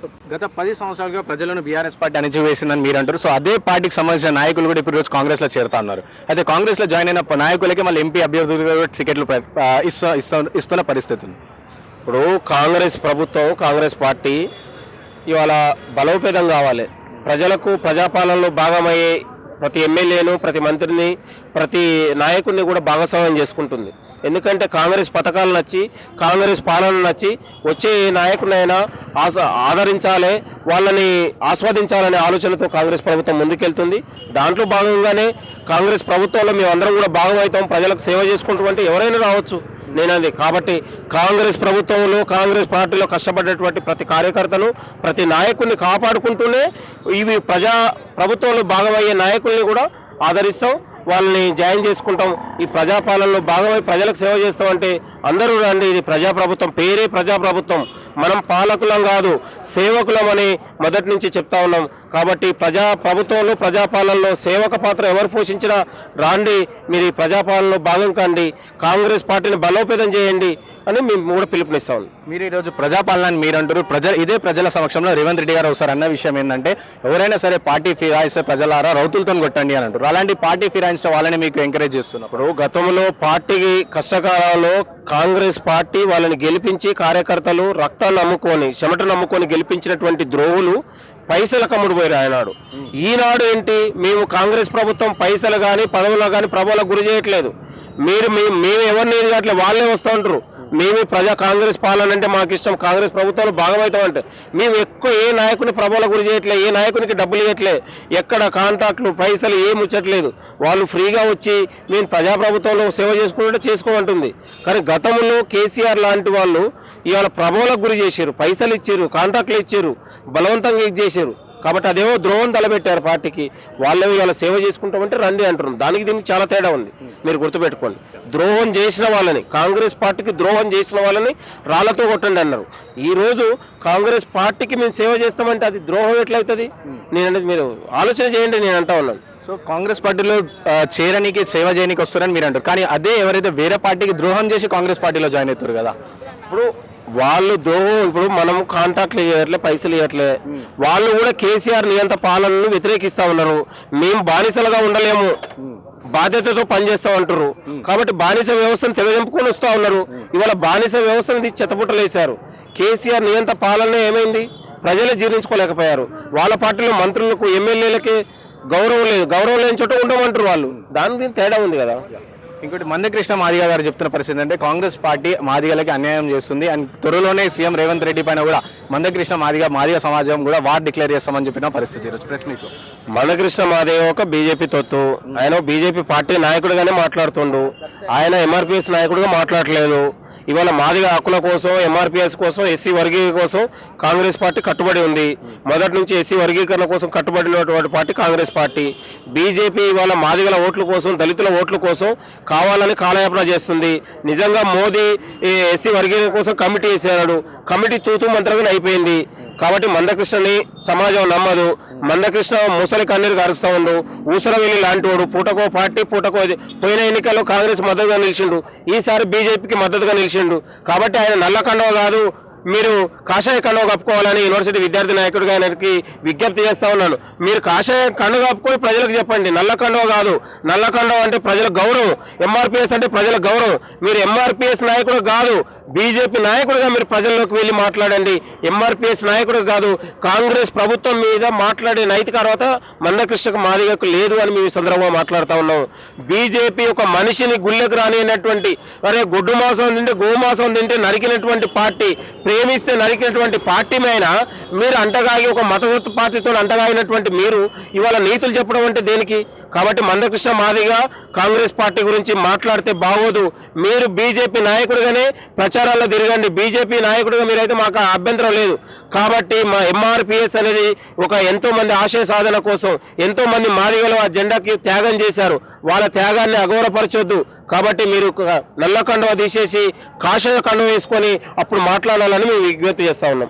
So గత పది సంవత్సరాలుగా ప్రజలను బీఆర్ఎస్ పార్టీ అణిచివేసిందని మీరు అంటారు సో అదే పార్టీకి సంబంధించిన నాయకులు కూడా ఇప్పుడు రోజు కాంగ్రెస్లో చేరుతా ఉన్నారు. అయితే కాంగ్రెస్లో జాయిన్ అయిన నాయకులకి మళ్ళీ ఎంపీ అభ్యర్థులుగా టికెట్లు ఇస్తున్న పరిస్థితి ఉంది. ఇప్పుడు కాంగ్రెస్ ప్రభుత్వం కాంగ్రెస్ పార్టీ ఇవాళ బలోపేతం కావాలి. ప్రజలకు ప్రజాపాలనలో భాగమయ్యే ప్రతి ఎమ్మెల్యేను ప్రతి మంత్రిని ప్రతి నాయకుడిని కూడా భాగస్వామ్యం చేసుకుంటుంది. ఎందుకంటే కాంగ్రెస్ పథకాలు నచ్చి కాంగ్రెస్ పాలన నచ్చి వచ్చే ఏ నాయకుడినైనా ఆస ఆదరించాలి వాళ్ళని ఆస్వాదించాలనే ఆలోచనతో కాంగ్రెస్ ప్రభుత్వం ముందుకెళ్తుంది. దాంట్లో భాగంగానే కాంగ్రెస్ ప్రభుత్వంలో మేము అందరం కూడా భాగమవుతాం ప్రజలకు సేవ చేసుకుంటామంటే ఎవరైనా రావచ్చు. నేనది. కాబట్టి కాంగ్రెస్ ప్రభుత్వంలో కాంగ్రెస్ పార్టీలో కష్టపడేటువంటి ప్రతి కార్యకర్తను ప్రతి నాయకుడిని కాపాడుకుంటూనే ఇవి ప్రజా ప్రభుత్వంలో భాగమయ్యే నాయకుల్ని కూడా ఆదరిస్తాం. వాళ్ళని జాయిన్ చేసుకుంటాం. ఈ ప్రజాపాలనలో భాగమై ప్రజలకు సేవ చేస్తామంటే అందరూ రండి. ఇది ప్రజాప్రభుత్వం. పేరే ప్రజాప్రభుత్వం. మనం పాలకులం కాదు సేవకులం అని మొదటి నుంచి చెప్తా ఉన్నాం. కాబట్టి ప్రజా ప్రభుత్వంలో ప్రజాపాలనలో సేవక పాత్ర ఎవరు పోషించినా రాండి మీరు ఈ ప్రజాపాలనలో భాగం కండి కాంగ్రెస్ పార్టీని బలోపేతం చేయండి అని మేము కూడా పిలుపునిస్తా. మీరు ఈరోజు ప్రజాపాలన అని మీరు అంటారు ప్రజ ఇదే ప్రజల సమక్షంలో రేవంత్ రెడ్డి గారు ఒకసారి అన్న విషయం ఏంటంటే ఎవరైనా సరే పార్టీ ఫిరాయిస్తే ప్రజలారా రౌతులతో కొట్టండి అని అంటారు. అలాంటి పార్టీ ఫిరాయించడం వాళ్ళని మీకు ఎంకరేజ్ చేస్తున్నప్పుడు గతంలో పార్టీకి కష్టకాలంలో కాంగ్రెస్ పార్టీ వాళ్ళని గెలిపించి కార్యకర్తలు రక్తాన్ని నమ్ముకొని చెమట నమ్ముకొని గెలిపించినటువంటి ద్రోహులు పైసలకు అమ్ముడుపోయారు ఆయనాడు ఈనాడు. ఏంటి? మేము కాంగ్రెస్ ప్రభుత్వం పైసలు కానీ పదవులు కానీ ప్రభావాలకు గురి చేయట్లేదు. మీరు మేము మేము ఎవరిని కావట్లేదు వాళ్ళే వస్తూ ఉంటారు. మేమే. ప్రజా కాంగ్రెస్ పాలన అంటే మాకు ఇష్టం. కాంగ్రెస్ ప్రభుత్వంలో భాగమవుతాం అంటే. మేము ఎక్కువ ఏ నాయకుని ప్రభావాల గురి చేయట్లే ఏ నాయకునికి డబ్బులు ఇవ్వట్లే ఎక్కడ కాంట్రాక్ట్లు పైసలు ఏం ముచ్చట్లేదు. వాళ్ళు ఫ్రీగా వచ్చి మేము ప్రజాప్రభుత్వంలో సేవ చేసుకుంటుంటే చేసుకోమంటుంది. కానీ గతంలో కేసీఆర్ లాంటి వాళ్ళు ఇవాళ ప్రభావాలకు గురి చేశారు పైసలు ఇచ్చారు కాంట్రాక్ట్లు ఇచ్చారు బలవంతంగా ఇది చేశారు. కాబట్టి అదేమో ద్రోహం తలబెట్టారు పార్టీకి. వాళ్ళేమో ఇలా సేవ చేసుకుంటామంటే రండి అంటున్నారు. దానికి దీనికి చాలా తేడా ఉంది. మీరు గుర్తుపెట్టుకోండి. ద్రోహం చేసిన వాళ్ళని కాంగ్రెస్ పార్టీకి ద్రోహం చేసిన వాళ్ళని రాళ్ళతో కొట్టండి అన్నారు. ఈ రోజు కాంగ్రెస్ పార్టీకి మేము సేవ చేస్తామంటే అది ద్రోహం ఎట్లయితుంది? నేను అనేది మీరు ఆలోచన చేయండి నేను అంటా ఉన్నాను. సో కాంగ్రెస్ పార్టీలో చేరనీకి సేవ చేయనీకి వస్తారని మీరు అంటారు. కానీ అదే ఎవరైతే వేరే పార్టీకి ద్రోహం చేసి కాంగ్రెస్ పార్టీలో జాయిన్ అవుతారు కదా? ఇప్పుడు వాళ్ళు ద్రోహం ఇప్పుడు మనం కాంట్రాక్ట్లు ఇవ్వట్లే పైసలు ఇవ్వట్లే వాళ్ళు కూడా కేసీఆర్ నియంత పాలనను వ్యతిరేకిస్తా ఉన్నారు. మేము బానిసలుగా ఉండలేము. బాధ్యతతో పనిచేస్తా ఉంటారు కాబట్టి బానిస వ్యవస్థను తెగదింపుకొని వస్తా ఉన్నారు. ఇవాళ బానిస వ్యవస్థను తీసి చెత్తపుట్టలేశారు. కేసీఆర్ నియంత పాలన ఏమైంది? ప్రజలే జీర్ణించుకోలేకపోయారు. వాళ్ళ పార్టీలో మంత్రులకు ఎమ్మెల్యేలకి గౌరవం లేదు. గౌరవం లేని చోట ఉండమంటారు వాళ్ళు. దీని తేడా ఉంది కదా. ఇంకోటి మందకృష్ణ మాదిగ గారు చెప్తున్న పరిస్థితి అంటే కాంగ్రెస్ పార్టీ మాదిగలకి అన్యాయం చేస్తుంది. అండ్ త్వరలోనే సీఎం రేవంత్ రెడ్డి పైన కూడా మందకృష్ణ మాదిగ మాదిగ సమాజం కూడా వార్ డిక్లేర్ చేస్తామని చెప్పిన పరిస్థితి ఈరోజు ప్రెస్ మీట్ మందకృష్ణ మాదిగ ఒక బీజేపీ తొత్తు. ఆయన బీజేపీ పార్టీ నాయకుడిగానే మాట్లాడుతుండు. ఆయన ఎంఆర్పిఎస్ నాయకుడిగా మాట్లాడలేదు. ఇవాళ మాదిగ హక్కుల కోసం ఎంఆర్పిఎస్ కోసం ఎస్సీ వర్గీకరణ కోసం కాంగ్రెస్ పార్టీ కట్టుబడి ఉంది. మొదటి నుంచి ఎస్సీ వర్గీకరణ కోసం కట్టుబడినటువంటి పార్టీ కాంగ్రెస్ పార్టీ. బీజేపీ ఇవాళ మాదిగల ఓట్ల కోసం దళితుల ఓట్ల కోసం కావాలని కాలయాపన చేస్తుంది. నిజంగా మోదీ ఎస్సీ వర్గీకరణ కోసం కమిటీ వేసాడు కమిటీ తూతు మంత్రంగా అయిపోయింది. కాబట్టి మందకృష్ణని సమాజం నమ్మదు. మందకృష్ణ ముసలి కన్నీరు కరుస్తూ ఉండు. ఊసరవెల్లి లాంటి వాడు పూటకో పార్టీ పూటకో పోయిన ఎన్నికల్లో కాంగ్రెస్ మద్దతుగా నిలిచిండు. ఈసారి బీజేపీకి మద్దతుగా నిలిచిండు. కాబట్టి ఆయన నల్ల కండవ కాదు. మీరు కాషాయ కండవ కప్పుకోవాలని యూనివర్సిటీ విద్యార్థి నాయకుడిగా ఆయనకి విజ్ఞప్తి చేస్తా ఉన్నాను. మీరు కాషాయ కండవ కప్పుకొని ప్రజలకు చెప్పండి. నల్లకండవ కాదు. నల్లకండవ అంటే ప్రజల గౌరవం. ఎంఆర్పిఎస్ అంటే ప్రజల గౌరవం. మీరు ఎంఆర్పిఎస్ నాయకుడు కాదు. బీజేపీ నాయకుడిగా మీరు ప్రజల్లోకి వెళ్ళి మాట్లాడండి. ఎంఆర్పిఎస్ నాయకుడు కాదు కాంగ్రెస్ ప్రభుత్వం మీద మాట్లాడే నైతిక అర్హత మందకృష్ణకు మాదిగకు లేదు అని మేము సందర్భంగా మాట్లాడుతూ ఉన్నాం. బీజేపీ ఒక మనిషిని గుళ్ళకు రానినటువంటి అరే గొడ్డు మాసం తింటే గోమాసం తింటే నరికినటువంటి పార్టీ ప్రేమిస్తే నరికినటువంటి పార్టీ మీద మీరు అంటగాగి ఒక మతతత్వ పార్టీతో అంటగాగినటువంటి మీరు ఇవాళ నీతులు చెప్పడం అంటే దేనికి? కాబట్టి మందకృష్ణ మాదిగా కాంగ్రెస్ పార్టీ గురించి మాట్లాడితే బాగోదు. మీరు బీజేపీ నాయకుడిగానే ప్రచారాల్లో తిరగండి. బీజేపీ నాయకుడిగా మీరైతే మాకు అభ్యంతరం లేదు. కాబట్టి మా ఎంఆర్పిఎస్ అనేది ఒక ఎంతో మంది ఆశయ సాధన కోసం ఎంతో మంది మాదిగలు ఆ జెండాకి త్యాగం చేశారు. వాళ్ళ త్యాగాన్ని అగౌరవపరచొద్దు కాబట్టి మీరు నల్ల కండువ తీసేసి కాషాయ కండువ వేసుకొని అప్పుడు మాట్లాడాలని మేము విజ్ఞప్తి చేస్తా ఉన్నాం.